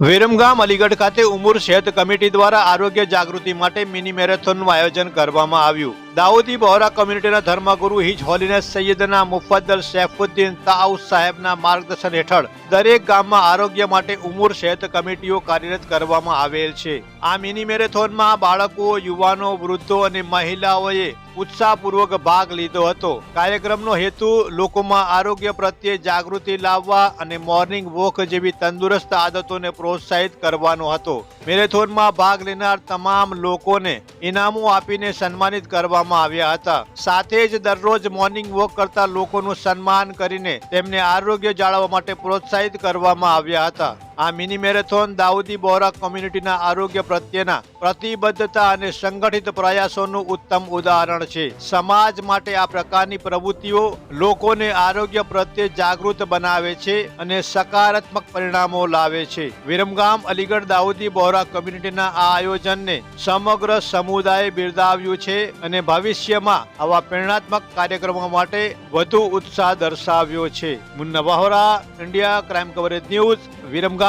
વિરમગામ, અલીગઢ ખાતે ઉમુર સેહત કમિટી દ્વારા આરોગ્ય જાગૃતિ માટે મિની મેરેથોનનું આયોજન કરવામાં આવ્યું. દાઉદી બહોરા કમ્યુનિટીના ધર્મગુરુ હિજ હોલીનેસ સૈયદના મુફદ્દલ સૈફુદ્દીન તાઉસ સાહેબના માર્ગદર્શન હેઠળ દરેક ગામમાં આરોગ્ય માટે ઉમુર સહિત કમિટીઓ કાર્યરત કરવામાં આવેલ છે. આ મિની મેરેથોનમાં બાળકો, યુવાનો, વૃદ્ધો અને મહિલાઓએ ઉત્સાહપૂર્વક ભાગ લીધો હતો. કાર્યક્રમનો હેતુ લોકોમાં આરોગ્ય પ્રત્યે જાગૃતિ લાવવા અને મોર્નિંગ વોક જેવી તંદુરસ્ત આદતોને પ્રોત્સાહિત કરવાનો હતો. મેરેથોનમાં ભાગ લેનાર તમામ લોકોને ઇનામો આપીને સન્માનિત કરવામાં આવ્યા હતા. સાથે જ દરરોજ મોર્નિંગ વોક કરતા લોકોનું સન્માન કરીને તેમને આરોગ્ય જાળવવા માટે પ્રોત્સાહિત કરવામાં આવ્યા હતા. આ મિની મેરેથોન દાઉદી બોરા કોમ્યુનિટીના આરોગ્ય પ્રત્યેના પ્રતિબદ્ધતા અને સંગઠિત પ્રયાસોનું ઉત્તમ ઉદાહરણ છે. સમાજ માટે આ પ્રકારની પ્રવૃત્તિઓ લોકોને આરોગ્ય પ્રત્યે જાગૃત બનાવે છે અને સકારાત્મક પરિણામો લાવે છે. વિરમગામ, અલીગઢ દાઉદી બોરા કોમ્યુનિટીના આ આયોજનને સમગ્ર સમુદાય બિરદાવ્યું છે અને ભવિષ્યમાં આવા પ્રેરણાત્મક કાર્યક્રમો માટે વધુ ઉત્સાહ દર્શાવ્યો છે. Munna Vohra, India, crime coverage news, Viramgam.